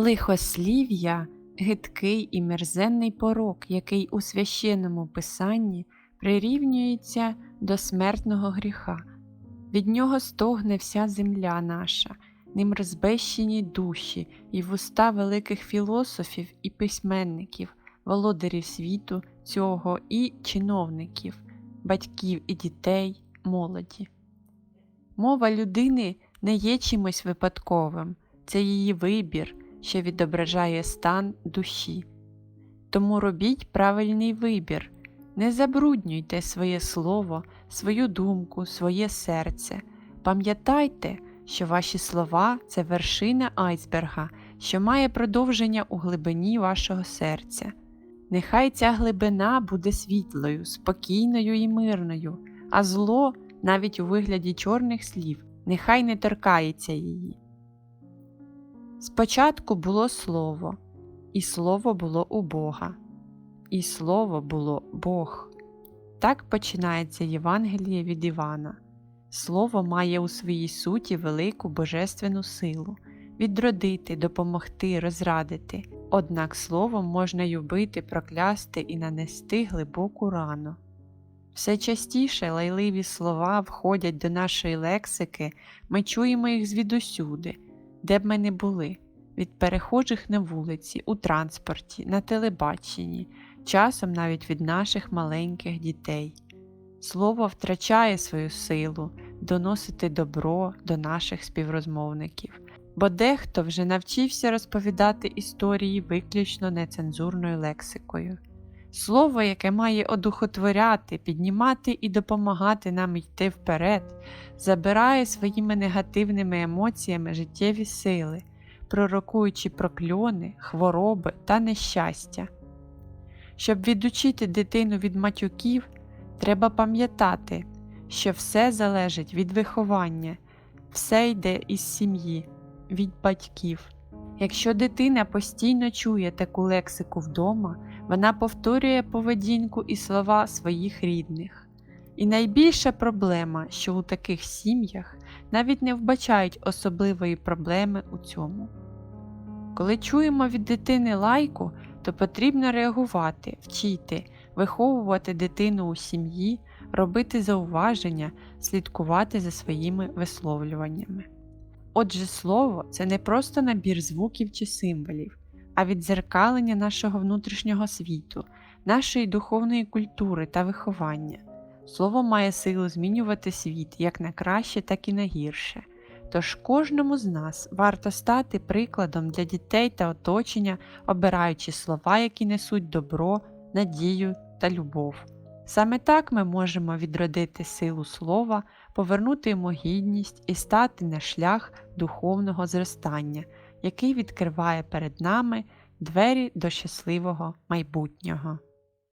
Лихослів'я гидкий і мерзенний порок, який у священному писанні прирівнюється до смертного гріха. Від нього стогне вся земля наша, ним розбещені душі і вуста великих філософів і письменників, володарів світу цього і чиновників, батьків і дітей, молоді. Мова людини не є чимось випадковим, це її вибір, що відображає стан душі. Тому робіть правильний вибір, не забруднюйте своє слово, свою думку, своє серце. Пам'ятайте, що ваші слова це вершина айсберга, що має продовження у глибині вашого серця. Нехай ця глибина буде світлою, спокійною і мирною, а зло, навіть у вигляді чорних слів, нехай не торкається її. Спочатку було слово, і слово було у Бога, і слово було Бог. Так починається Євангеліє від Івана. Слово має у своїй суті велику божественну силу відродити, допомогти, розрадити. Однак словом можна й убити, проклясти і нанести глибоку рану. Все частіше лайливі слова входять до нашої лексики, ми чуємо їх звідусюди, де б ми не були, від перехожих на вулиці, у транспорті, на телебаченні, часом навіть від наших маленьких дітей. Слово втрачає свою силу доносити добро до наших співрозмовників, бо дехто вже навчився розповідати історії виключно нецензурною лексикою. Слово, яке має одухотворяти, піднімати і допомагати нам йти вперед, забирає своїми негативними емоціями життєві сили, пророкуючи прокльони, хвороби та нещастя. Щоб відучити дитину від матюків, треба пам'ятати, що все залежить від виховання, все йде із сім'ї, від батьків. Якщо дитина постійно чує таку лексику вдома, вона повторює поведінку і слова своїх рідних. І найбільша проблема, що у таких сім'ях навіть не вбачають особливої проблеми у цьому. Коли чуємо від дитини лайку, то потрібно реагувати, вчити, виховувати дитину у сім'ї, робити зауваження, слідкувати за своїми висловлюваннями. Отже, слово це не просто набір звуків чи символів, а відзеркалення нашого внутрішнього світу, нашої духовної культури та виховання. Слово має силу змінювати світ як на краще, так і на гірше. Тож кожному з нас варто стати прикладом для дітей та оточення, обираючи слова, які несуть добро, надію та любов. Саме так ми можемо відродити силу слова, повернути йому гідність і стати на шлях духовного зростання, який відкриває перед нами двері до щасливого майбутнього.